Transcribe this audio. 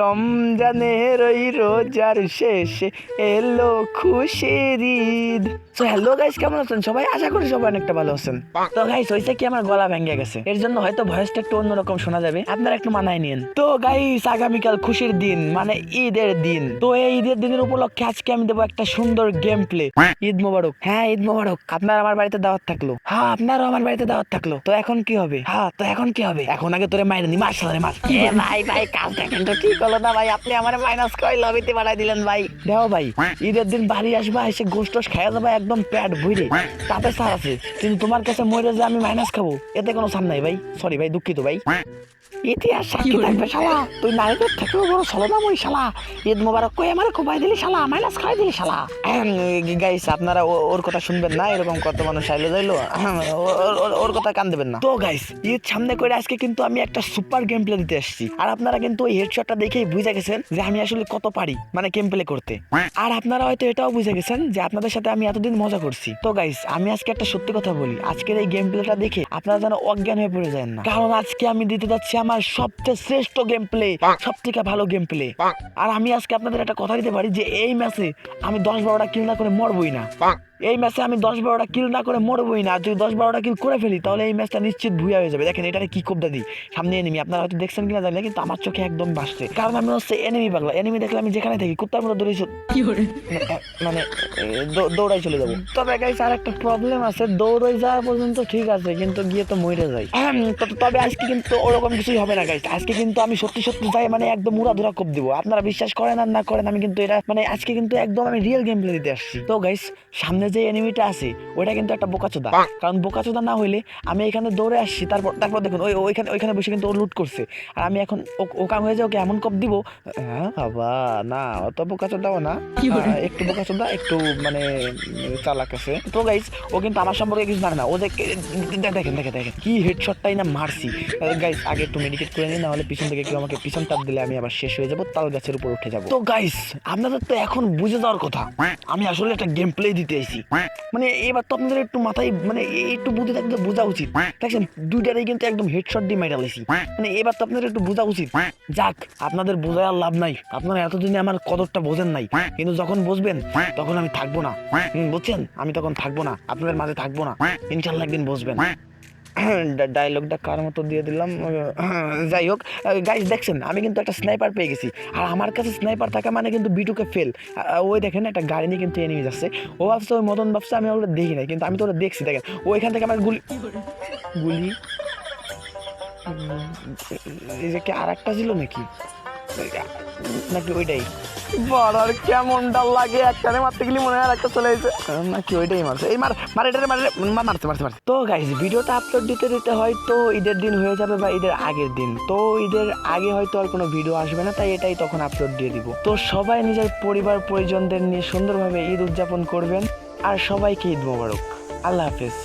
রমজানের ওই রোজার শেষে এলো খুশির ঈদ। তো হ্যালো গাইস কেমন আছেন? সবাই আশা করি সবাই অনেকটা ভালো আছেন। তো গাইস হয়েছে কি আমার গলা ভেঙে গেছে। এর জন্য হয়তো ভয়েসটা একটু অন্যরকম শোনা যাবে। আপনারা একটু মানায় নিন তো গাইস আগামীকাল খুশির দিন মানে ঈদের দিন। তো এই ঈদের দিনের উপলক্ষে আজকে আমি দেবো একটা সুন্দর গেম প্লে ঈদ মোবারক। হ্যাঁ ঈদ মোবারক। আপনার আমার বাড়িতে দাওয়াত থাকল। হ্যাঁ আপনারও আমার বাড়িতে দাওয়াত থাকল। তো এখন কি হবে? হ্যাঁ তো এখন কি হবে? এখন আগে তোরে মাইরে নি। মার সালারে মার। ভাই ভাই কাজটা কিন্তু ঠিক হলো না ভাই আপনি আমার মাইনাস কয় লবিতে বাড়াই দিলেন ভাই? দেও ভাই ঈদের দিন বাড়ি আসবা এসে গোশ টোস খাইয়া যাবা একদম পেট ভুইরে। তাতে সার আছে কিন্তু তোমার কাছে মরে যে আমি মাইনাস খাব এতে কোনো সাম নাই ভাই। সরি ভাই দুঃখিত ভাই। ইতিহাস সাক্ষী থাকবে শালা। তুই নারীদের থেকেও বড় ওই শালা। ঈদ মোবারক কই আমার কোবাই দিলি শালা মাইনাস খাই দিলি শালা। গাইস আপনারা ওর কথা শুনবেন না এরকম কত মানুষ আইলো যাইলো। ওর- কথা কান দেবেন না। তো গাইস ঈদ সামনে করে আজকে কিন্তু আমি একটা সুপার গেম প্লে দিতে এসেছি। আর আপনারা কিন্তু ওই হেডশটটা দেখেই বুঝে গেছেন যে আমি আসলে কত পারি মানে গেম প্লে করতে। আর আপনারা হয়তো এটাও বুঝে গেছেন যে আপনাদের সাথে আমি এতদিন মজা করছি। তো গাইস আমি আজকে একটা সত্যি কথা বলি, আজকের এই গেম প্লেটা দেখে আপনারা যেন অজ্ঞান হয়ে পড়ে যায় না। কারণ আজকে আমি দিতে যাচ্ছি আমার সবচেয়ে শ্রেষ্ঠ গেম প্লে সব থেকে ভালো গেম প্লে আর আমি আজকে আপনাদের একটা কথা দিতে পারি যে এই ম্যাচে আমি দশ বারোটা কিল না করে মরবই না। এই ম্যাচে আমি দশ বারোটা কিল না করে মরবই না। যদি দশ বারোটা কিল করে ফেলি তাহলে এই ম্যাচটা নিশ্চিত ভুয়া হয়ে যাবে। দেখেন এটারে কি খুব দাদি? সামনে এনিমি আপনারা হয়তো দেখছেন কিনা জানি না কিন্তু আমার চোখে একদম বাসছে কারণ আমি হচ্ছে এনিমি পাগলা। এনিমি দেখলে আমি যেখানে থাকি কুত্তার মতো দৌড়ে মানে দৌড়াই চলে যাব। তবে গাইস আর একটা প্রবলেম আছে। দৌড়াই যাওয়া পর্যন্ত ঠিক আছে কিন্তু গিয়ে তো মরে যাই। তবে আজকে কিন্তু ওরকম কিছুই হবে না গাইস আজকে কিন্তু আমি সত্যি সত্যি যাই মানে একদম উড়া ধরা কোপ দিব। আপনারা বিশ্বাস করেন আর না করেন আমি কিন্তু এটা মানে আজকে কিন্তু একদম আমি রিয়েল গেম প্লে দিতে আসছি। তো গাইস সামনে যে এনিমিটা আছে ওটা কিন্তু একটা বোকাচোদা। কারণ বোকাচোদা না হইলে আমি এখানে দৌড়ে আসছি তারপর তারপর দেখুন ওই ওইখানে ওইখানে বসে কিন্তু ও লুট করছে। আর আমি এখন ও- ওকাম হয়ে যায় ওকে এমন কপ দিব? হ্যাঁ বাবা না অত বোকাচোদাও না। একটু বোকাচোদা একটু মানে চালাক আছে। তো গাইস ও কিন্তু আমার সম্পর্কে কিছু জানে না। ও দেখ- দেখেন দেখেন দেখেন কি হেডশটটাই না মারছি। গাইস আগে একটু মেডিকেট করে নিই না হলে পিছন থেকে কেউ আমাকে পিছন টাপ দিলে আমি আবার শেষ হয়ে যাব তাল গাছের উপর উঠে যাব। তো গাইস আপনাদের তো এখন বুঝে যাওয়ার কথা। আমি আসলে একটা গেম প্লে দিতে এসেছি মানে এবার তো আপনাদের একটু মাথায় মানে একটু বুদ্ধি থাকলে বোঝা উচিত। দেখছেন, দুইটারই কিন্তু একদম হেডশট দিয়ে মেটা লাইছি মানে এবার তো আপনাদের একটু বোঝা উচিত। যাক, আপনাদের বোঝায় আর লাভ নাই। আপনারা এতদিনে আমার কদরটা বোঝেন নাই। কিন্তু যখন বুঝবেন, তখন আমি থাকব না। বুঝছেন? আমি তখন থাকব না। আপনাদের মাঝে থাকব না। ইনশাল্লাহ একদিন বুঝবেন। ডায়লগটা কার মতো দিয়ে দিলাম? যাই হোক গাইস দেখছেন, আমি কিন্তু একটা স্নাইপার পেয়ে গেছি। আর আমার কাছে স্নাইপার থাকা মানে কিন্তু বিটুকে ফেল ওই দেখেন, একটা গাড়ি নিয়ে কিন্তু এনিমি যাচ্ছে ও ভাবছে, ওই মদন ভাবছে, আমি ওটা দেখি নাই। কিন্তু আমি তো ওটা দেখছি, দেখেন। ওইখান থেকে আমার গুলি গুলি এই যে কি আর একটা ছিল নাকি? নাকি ওইটাই? বলার কেমনটা লাগে? একটানে মারতে গেলে মনে হয় একটা চলে এসেছে নাকি ওইটাই মারছে? এই মার মার এটারে মারে মারতে মারতে মারতে তো গাইজ ভিডিওটা আপলোড দিতে দিতে হয়তো ঈদের দিন হয়ে যাবে বা ঈদের আগের দিন। তো ঈদের আগে হয়তো আর কোনো ভিডিও আসবে না তাই এটাই তখন আপলোড দিয়ে দিব। তো সবাই নিজের পরিবার পরিজনদের নিয়ে সুন্দরভাবে ঈদ উদযাপন করবেন। আর সবাইকে ঈদ মোবারক। আল্লাহ হাফেজ।